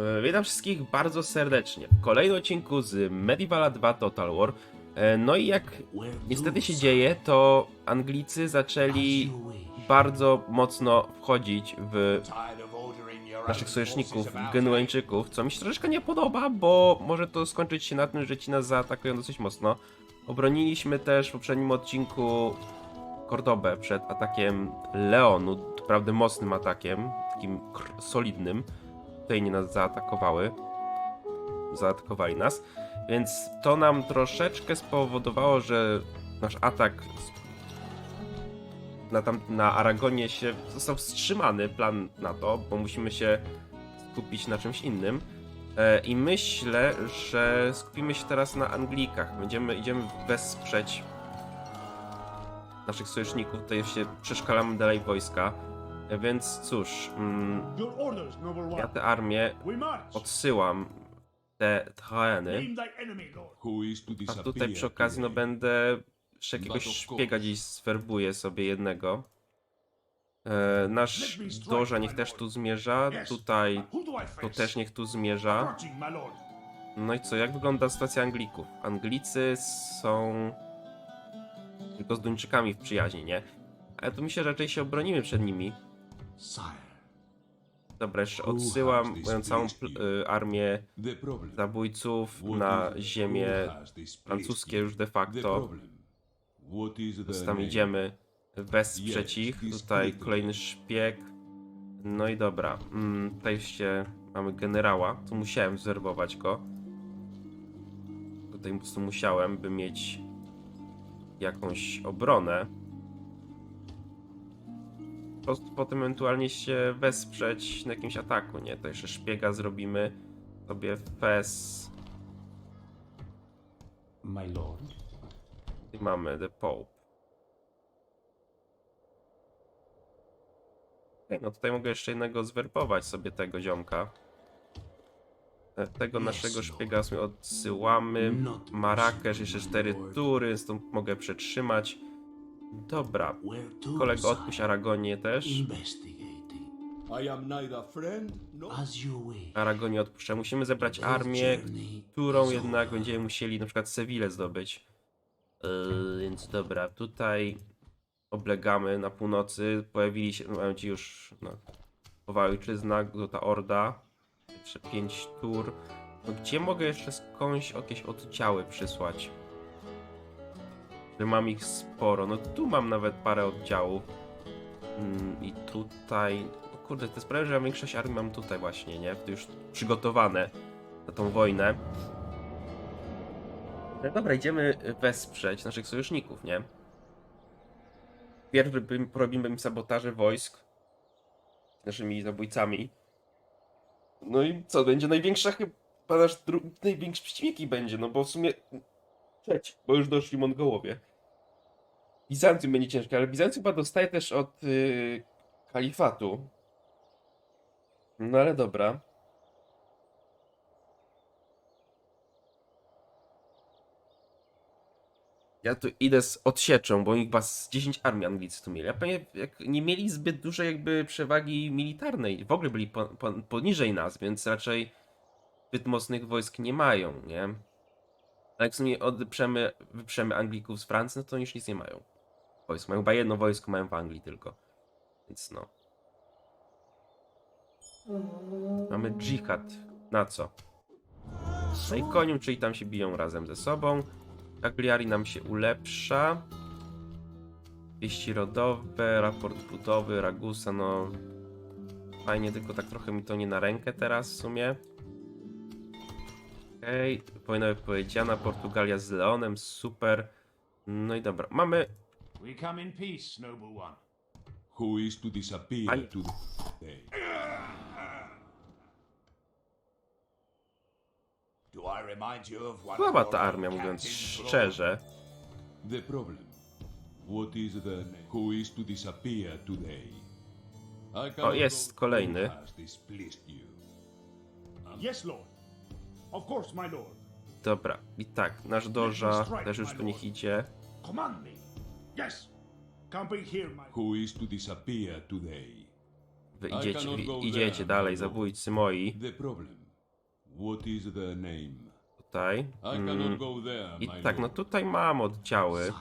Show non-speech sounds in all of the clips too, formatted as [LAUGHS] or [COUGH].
E, Witam wszystkich bardzo serdecznie w kolejnym odcinku z Medievala 2 Total War. E, No i jak niestety się dzieje, to Anglicy zaczęli bardzo mocno wchodzić w naszych sojuszników, Genueńczyków, co mi się troszeczkę nie podoba, bo może to skończyć się na tym, że ci nas zaatakują dosyć mocno. Obroniliśmy też w poprzednim odcinku Cordobę przed atakiem Leonu, naprawdę mocnym atakiem, takim solidnym. Nie nas zaatakowały. Zaatakowali nas. Więc to nam troszeczkę spowodowało, że nasz atak na, tam, na Aragonie się został wstrzymany, plan na to, bo musimy się skupić na czymś innym. E, I myślę, że skupimy się teraz na Anglikach. Będziemy, idziemy wesprzeć naszych sojuszników. Tutaj się przeszkalamy dalej wojska. Więc cóż, mm, ja tę armię odsyłam te to A tutaj przy okazji no będę jeszcze jakiegoś szpiega gdzieś swerbuję sobie jednego. E, nasz Doża niech też tu zmierza, tutaj to też niech tu zmierza. No i co, jak wygląda sytuacja Anglików? Anglicy są tylko z Duńczykami w przyjaźni, nie? Ale tu myślę, że raczej się obronimy przed nimi. Dobra, jeszcze odsyłam moją całą pl- y, armię zabójców na ziemię francuskie już de facto. Więc tam idziemy wesprzeć ich. Tutaj kolejny szpieg. No i dobra. Mm, tutaj się mamy generała. Tu musiałem zwerbować go. Tutaj po prostu musiałem, by mieć jakąś obronę. Po prostu potem ewentualnie się wesprzeć na jakimś ataku, nie? To jeszcze szpiega zrobimy sobie fes. My lord. I mamy The Pope. Okej, no tutaj mogę jeszcze jednego zwerbować sobie tego ziomka. E, Tego Yes, naszego szpiega odsyłamy. Possible, jeszcze cztery tury, to mogę przetrzymać. Dobra. Kolego, odpuść Aragonię też. Aragonię odpuszczę. Musimy zebrać armię, którą jednak będziemy musieli na przykład Sewillę zdobyć. Yy, więc dobra, tutaj oblegamy na północy. Pojawili się, mają ci już no, nowa ojczyzna, ta orda. Jeszcze pięć tur. No, gdzie mogę jeszcze skądś jakieś oddziały przysłać? Że mam ich sporo. No tu mam nawet parę oddziałów. Mm, I tutaj. O kurde, to sprawia, że ja większość armii mam tutaj właśnie, nie? To już przygotowane na tą wojnę. No dobra, idziemy wesprzeć naszych sojuszników, nie? Pierw robimy- porobimy im sabotaże wojsk z naszymi zabójcami. No i co, będzie największa chyba nasz największy przeciwnik będzie, no bo w sumie trzeci, bo już doszli Mongołowie. Bizancjum będzie ciężkie, ale Bizancjum chyba dostaje też od yy, kalifatu. No ale dobra. Ja tu idę z odsieczą, bo ich chyba z 10 armii Anglicy tu mieli. A pewnie jak nie mieli zbyt dużej jakby przewagi militarnej. W ogóle byli po, po, poniżej nas, więc raczej zbyt mocnych wojsk nie mają, nie? Ale jak sobie odeprzemy, wyprzemy Anglików z Francji, no to już nic nie mają. Wojsk mają chyba jedno wojsko, mają w Anglii tylko. Więc no. Mamy dżihad. Na co? No i konium, czyli tam się biją razem ze sobą. Cagliari nam się ulepsza. Wieści rodowe, raport budowy, Ragusa, no... Fajnie, tylko tak trochę mi to nie na rękę teraz w sumie. Okej, wojna wypowiedziana, Portugalia z Leonem, super. No i dobra, mamy... We come in peace, noble one. Who is to disappear I- today? Do I remind you of one Słaba ta armia, mówiąc szczerze. The problem. What is the name? Who is to disappear today? I cannot jest kolejny. You? Yes, lord. Of course, my lord. Dobra, i tak, nasz Doża też już tu niech idzie. Command me. Yes. Come here, my. Who is to disappear today? Wy I idziecie, cannot wy go idziecie there, dalej, my lord. zabójcy moi. The problem. What is the name? Tutaj. I Mm, cannot go there, I my tak, no lord. tutaj mam oddziały.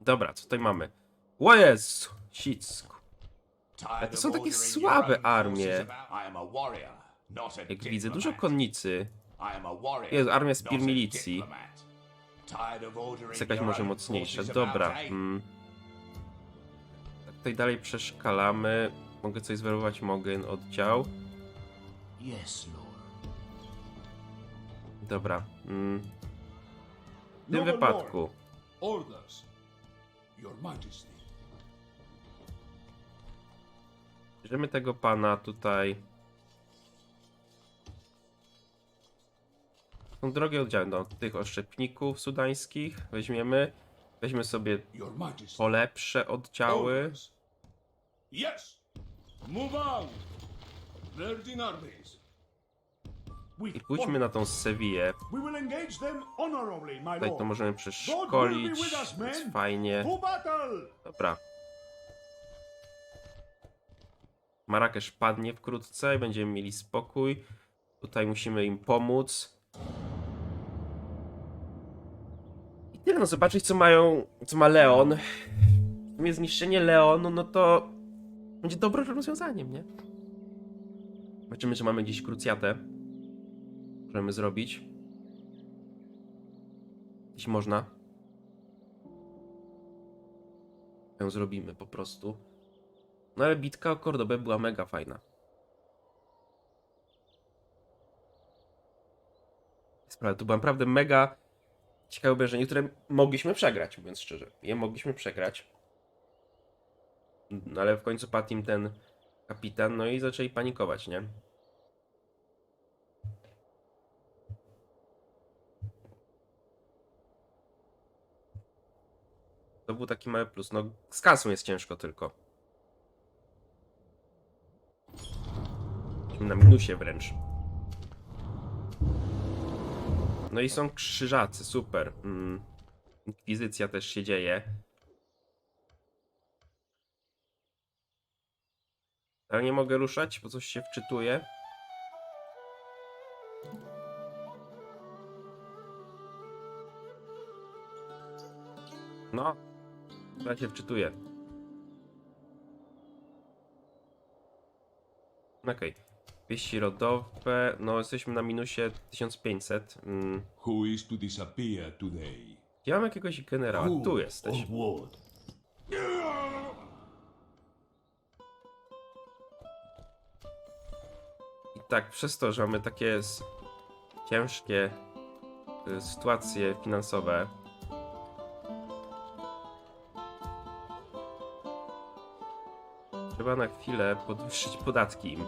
Dobra, co tutaj mamy? O Jezu! Sicku. Tired to są takie słabe armie. Jak widzę, dużo konnicy. Jezu, armia not Spear milicji. Jest jakaś może mocniejsza. Dobra. Mm. Tak, tutaj dalej przeszkalamy. Mogę coś zwerować, mogę oddział. Yes, lord. Dobra. Mm. W tym wypadku. Bierzemy tego pana tutaj. Są drogie oddziały, no, tych oszczepników sudańskich weźmiemy. Weźmy sobie polepsze oddziały. Yes. Move on. Armies. I pójdźmy na tą Sewillę. Tutaj to możemy przeszkolić. Jest fajnie. Dobra. Marrakesz padnie wkrótce i będziemy mieli spokój. Tutaj musimy im pomóc. I tyle, no zobaczyć co mają, co ma Leon. Sumie zniszczenie Leonu, no to będzie dobrym rozwiązaniem, nie? Zobaczymy, czy mamy gdzieś krucjatę. Możemy zrobić. Jeśli można. ją zrobimy po prostu. No ale bitka o Kordobę była mega fajna. Sprawa, to było naprawdę mega ciekawe obejrzenie, które mogliśmy przegrać, mówiąc szczerze. Je mogliśmy przegrać. No ale w końcu padł im ten kapitan, no i zaczęli panikować, nie? To był taki mały plus. No, z kasą jest ciężko tylko. Na minusie wręcz. No i są krzyżacy, super. Mm. Inkwizycja też się dzieje. Ale nie mogę ruszać, bo coś się wczytuje. No, ja się wczytuje. Okej. Wieści rodowe. No, jesteśmy na minusie 1500. Mm. Who is to disappear today? Ja mam jakiegoś generała. Tu jesteś. I tak, przez to, że mamy takie s- ciężkie y, sytuacje finansowe, trzeba na chwilę podwyższyć podatki im.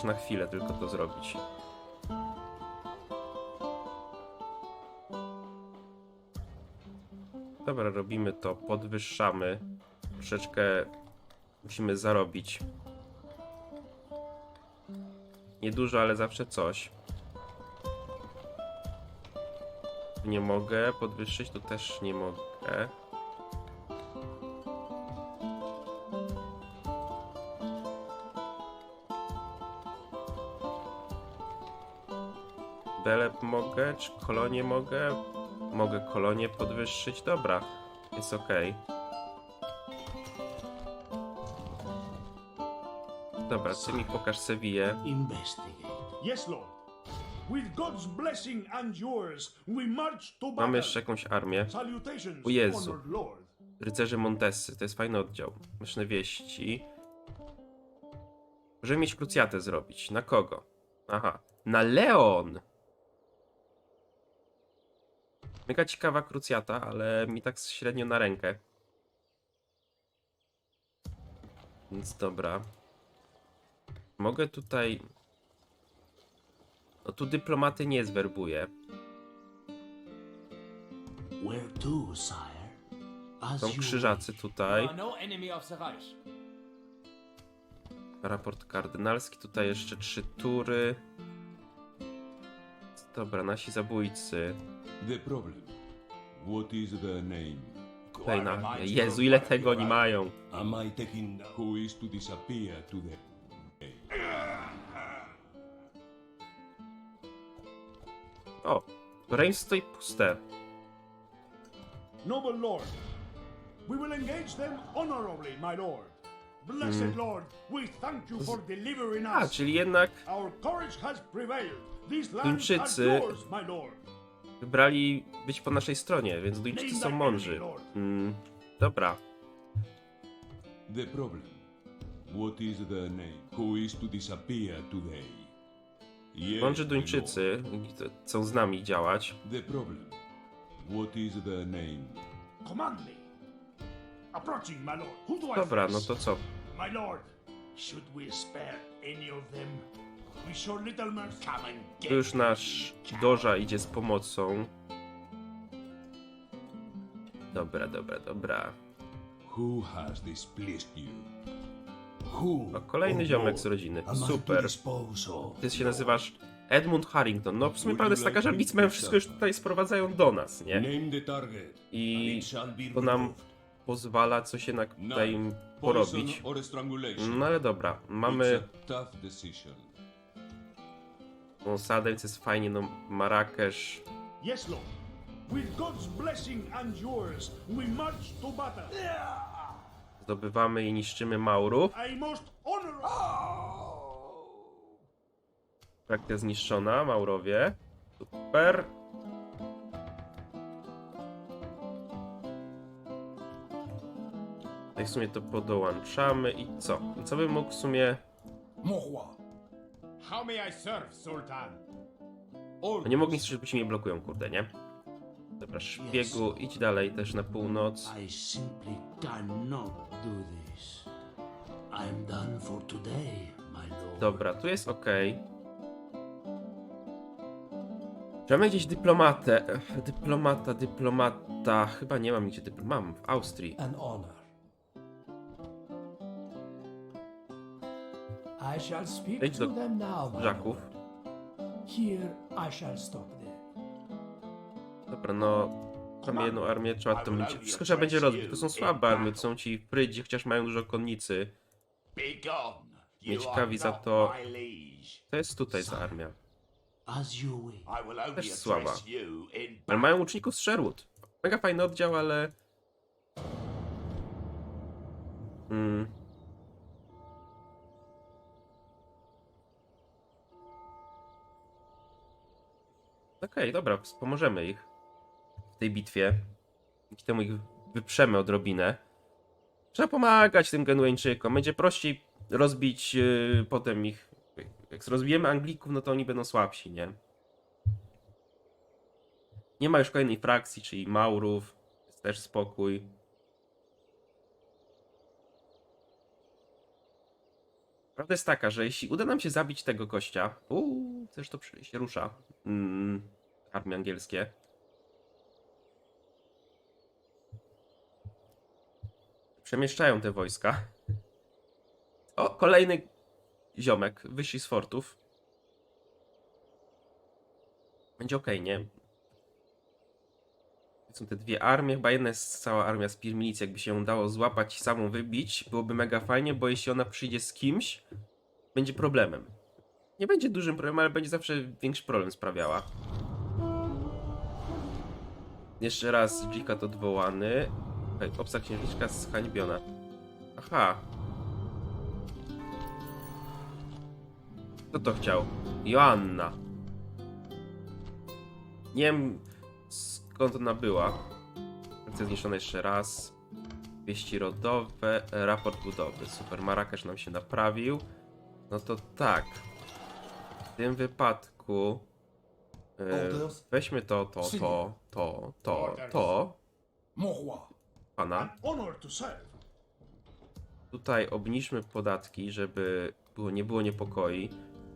Chociaż na chwilę tylko to zrobić. Dobra, robimy to, podwyższamy. Troszeczkę musimy zarobić. Niedużo, ale zawsze coś. Nie mogę podwyższyć, tu też nie mogę. Belep mogę, czy kolonie mogę? Mogę kolonie podwyższyć, dobra, jest ok. Dobra, ty mi pokaż Sewillę. Yes, lord. With God's blessing and yours, we march to. Mamy jeszcze jakąś armię. O Jezu. Rycerzy Montessy, to jest fajny oddział. Myszne wieści. Możemy mieć krucjatę zrobić. Na kogo? Aha, na Leon! Mega ciekawa krucjata, ale mi tak średnio na rękę. Więc dobra. Mogę tutaj... No tu dyplomaty nie zwerbuję. Where to, sire? As Są krzyżacy tutaj. no. Raport kardynalski, tutaj jeszcze trzy tury. Dobra, nasi zabójcy. The problem. What is the name? Kolejna. Jezu, ile tego oni mają. Am I taking Who is to disappear today? O, Reigns stoi puste. Noble Lord, we will engage them honorably, my lord. Blessed Lord, we thank you for delivering A, us. czyli jednak Our courage has prevailed. These lands are yours, my lord. Wybrali być po naszej stronie, więc Duńczycy są mądrzy. Mm, dobra. The problem. What is the name? Who is to disappear today? Yes, Mądrzy Duńczycy chcą z nami działać. The problem. What is the name? Command me. Approaching, my lord. Who do I Dobra, no to co? My lord, should we spare any of them? Tu już nasz Doża idzie z pomocą. Dobra, dobra, dobra. Who has displeased you? kolejny Oh, ziomek Lord, z rodziny. Super. Ty się nazywasz Edmund Harrington. No w sumie prawda jest taka, że Beatsmen wszystko już tutaj sprowadzają do nas, nie? I to nam pozwala coś jednak tutaj im porobić. No ale dobra, mamy Decision. Monsadę, więc jest fajnie, no Marrakesz. Yes, lord. With God's blessing and yours, we march to battle. Zdobywamy i niszczymy Maurów. A most honorable. Frakcja zniszczona, Maurowie. Super. Tutaj w sumie to podołączamy i co? I co bym mógł w sumie... Mon roi, How may I serve, Sultan? No nie mogli słyszeć, bo ci mnie blokują, kurde, nie? Dobra, szpiegu, idź dalej też na północ. I simply cannot do this. I'm done for today, my lord. Dobra, tu jest ok. Czy mamy gdzieś dyplomatę? Dyplomata, dyplomata. Chyba nie mam nigdzie dyplom. Mam w Austrii. an honor. I shall speak Idź to do them now, my Żaków. lord. Here I shall stop them. Dobra, no. Mamy jedną armię, trzeba to będzie. Wszystko trzeba będzie rozbić. To są słabe armie, to są ci prydzi, chociaż mają dużo konnicy. Be gone. Mnie You ciekawi za to-. To jest tutaj za armia. Też słaba. Ale mają łuczników z Sherwood. Mega fajny oddział, ale. Mm. Okej, dobra, pomożemy ich w tej bitwie. Dzięki temu ich wyprzemy odrobinę. Trzeba pomagać tym Genueńczykom. Będzie prościej rozbić yy, potem ich. Jak rozbijemy Anglików, no to oni będą słabsi, nie? Nie ma już kolejnej frakcji, czyli Maurów. Jest też spokój. Prawda jest taka, że jeśli uda nam się zabić tego gościa. Uuu, też to się rusza. Mm, angielskie. Przemieszczają te wojska. O, kolejny ziomek. Wyszli z fortów. Będzie okej, nie? Są te dwie armie, chyba jedna jest cała armia z milicji, jakby się ją dało złapać i samą wybić, byłoby mega fajnie, bo jeśli ona przyjdzie z kimś, będzie problemem. Nie będzie dużym problemem, ale będzie zawsze większy problem sprawiała. Jeszcze raz Dzikat odwołany. Obca księżniczka zhańbiona. Aha. Kto to chciał? Joanna. Nie wiem skąd ona była. Akcja zniszczona jeszcze raz. Wieści rodowe, e, raport budowy. Super, Marrakesz nam się naprawił. No to tak. W tym wypadku e, weźmy to, to, to, to, to, to, pana. Tutaj obniżmy podatki, żeby było, nie było niepokoi.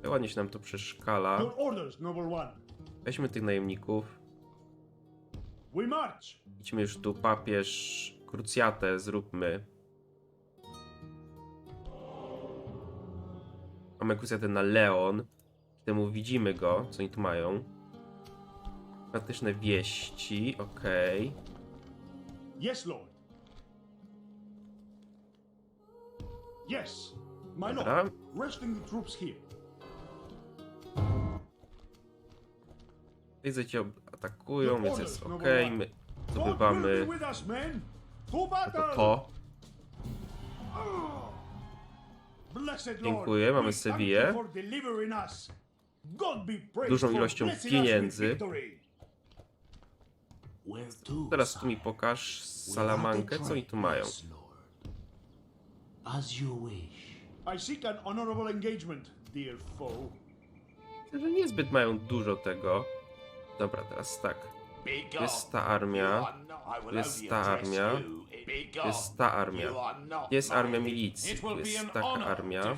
Ładnie się nam to przeszkala. Weźmy tych najemników. We march. Idźmy już tu, papież, krucjatę zróbmy. Mamy krucjatę na Leon. Temu widzimy go, co oni tu mają. Dyplomatyczne wieści, okej. Yes, Lord. Yes, my lord. Resting the troops here. Widzę cię atakują, więc jest okej. noble My zdobywamy. To to. Dziękuję, mamy Sewillę. Dużą ilością pieniędzy. Teraz tu mi pokaż Salamankę, co oni tu mają. Myślę, że niezbyt mają dużo tego. Dobra, teraz tak. Jest ta armia. Jest ta armia. Jest ta armia. Jest armia milicji? Jest taka armia.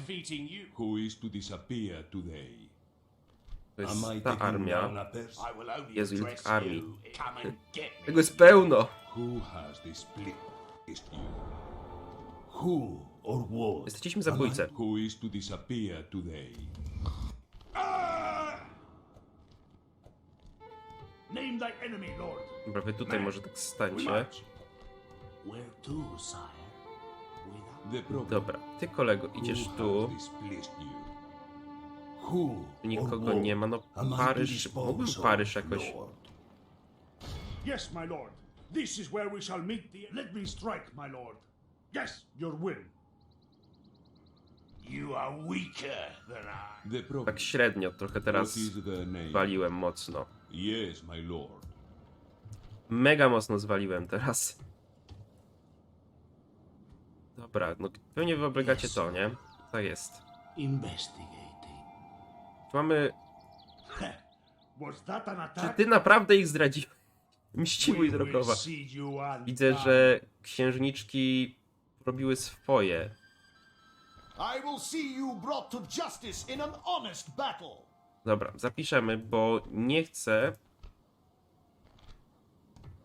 to jest ta armia. address tych armii. Tego jest pełno! Jesteśmy zabójcę. Who is to disappear today? Name thy enemy, Lord. Dobra, wy tutaj może tak stańcie. Dobra, ty kolego, idziesz tu. nikogo nie ma, no Paryż, mógłbym Paryż jakoś... Yes, my lord. This is where we shall meet the. Let me strike, my lord. Yes, your will. You are weaker than I. Tak średnio, trochę teraz waliłem mocno. Yes, my lord. Mega mocno zwaliłem teraz. Dobra, no pewnie wy oblegacie to, nie? Tak jest. investigating. Tu mamy... Was that an Czy attack? ty naprawdę ich zdradziłeś? [LAUGHS] Mściwój We will drogowa. see you and Widzę, że księżniczki robiły swoje. I will see you brought to justice in an honest battle. Dobra, zapiszemy, bo nie chcę...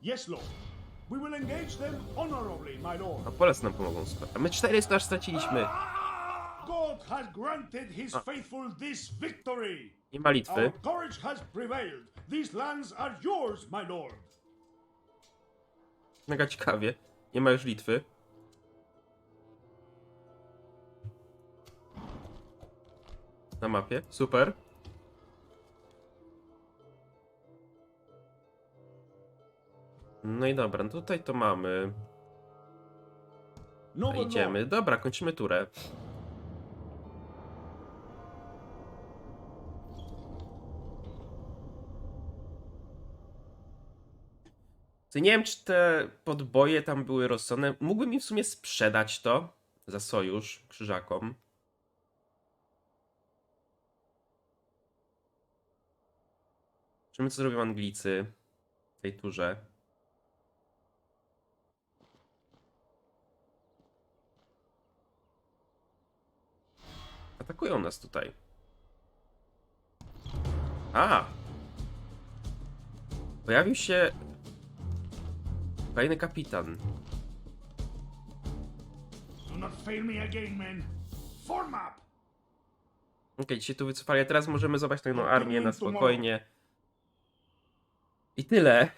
Yes, lord. We will engage them honorably, my lord. A Polacy nam pomogą. A my 400 aż straciliśmy. God has granted his faithful this victory. Nie ma Litwy. Our courage has prevailed. These lands are yours, my lord. Mega ciekawie. Nie ma już Litwy. Na mapie. Super. No i dobra, no tutaj to mamy. Noble lord, Idziemy. Dobra, kończymy turę. Nie wiem, czy te podboje tam były rozsądne. Mógłbym im w sumie sprzedać to za sojusz krzyżakom. Zobaczymy, co zrobią Anglicy w tej turze. Atakują nas tutaj. A! Pojawił się kolejny kapitan. do not fail me again. Form up. Okej, się tu wycofali, a teraz możemy zobaczyć tą armię na spokojnie. I tyle.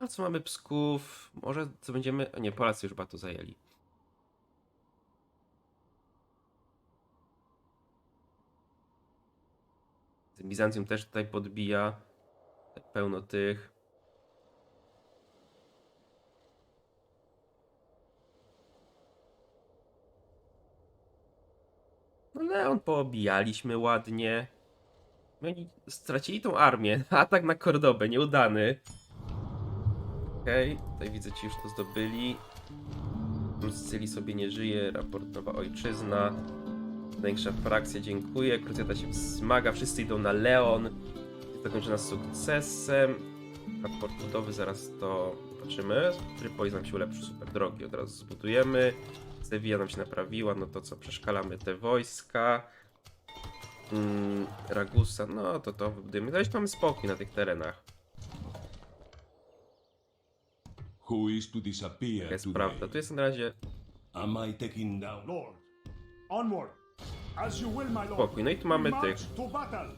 A co mamy Psków? Może co będziemy... O nie, Polacy już chyba to zajęli. Bizancjum też tutaj podbija. Pełno tych. No Leon poobijaliśmy ładnie. No stracili tą armię. [LAUGHS] Atak na Kordobę, nieudany. Okej, tutaj widzę ci już to zdobyli. Sycylii sobie nie żyje, raport Nowa Ojczyzna. Największa frakcja, dziękuję. Krucjata się wzmaga, wszyscy idą na Leon. Jest zakończona sukcesem. Raport budowy, zaraz to zobaczymy. Trypoli nam się ulepszy, super drogi, od razu zbudujemy. Sevilla nam się naprawiła, no to co, przeszkalamy te wojska. Mm, Ragusa, no to to wybudujemy. Zaś mamy spokój na tych terenach. Who is to disappear Taka jest prawda. Tu jest na razie Am I taking down? Lord, onward. Spokój. No i tu mamy tych. march to battle.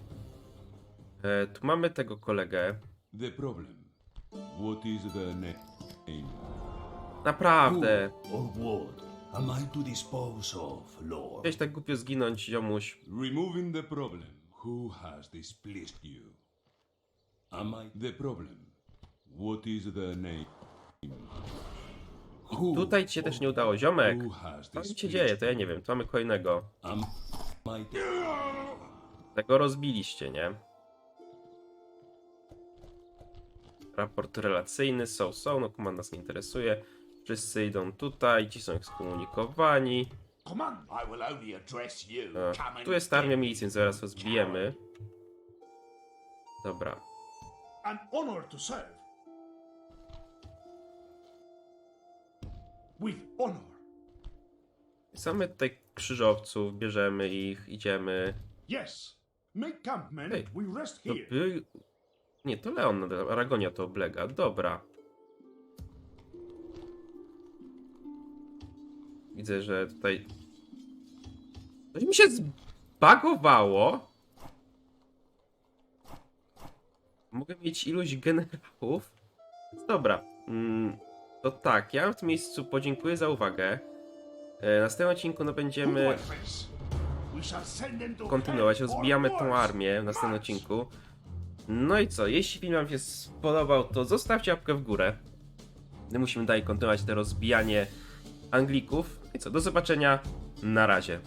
E, tu mamy tego kolegę. The problem. What is the name? Naprawdę. Am I to dispose of, Lord? Chciałeś tak głupio zginąć, ziomuś. Removing the problem. Who has displeased you? Am I The problem. What is the name? Tutaj ci się też nie udało, ziomek. Co mi się dzieje? To ja nie wiem. Tu mamy kolejnego. Am Tego rozbiliście, nie? Raport relacyjny, są, są, no komand nas nie interesuje. Wszyscy idą tutaj, ci są ekskomunikowani. And tu jest armia milicji, więc zaraz rozbijemy. Dobra. An honor to serve. With honor. Mamy tutaj krzyżowców, bierzemy ich, idziemy. Yes. Make camp, men. We rest To here. by... Nie, to Leon, Aragonia to oblega. Dobra. Widzę, że tutaj... Coś mi się zbagowało. Mogę mieć iluś generałów. Dobra. Mm, to tak, ja w tym miejscu podziękuję za uwagę. E, Na następnym odcinku no, będziemy kontynuować. Rozbijamy tą armię w następnym odcinku. No i co? Jeśli film Wam się spodobał, to zostawcie łapkę w górę. My musimy dalej kontynuować to rozbijanie Anglików. I co? Do zobaczenia. Na razie.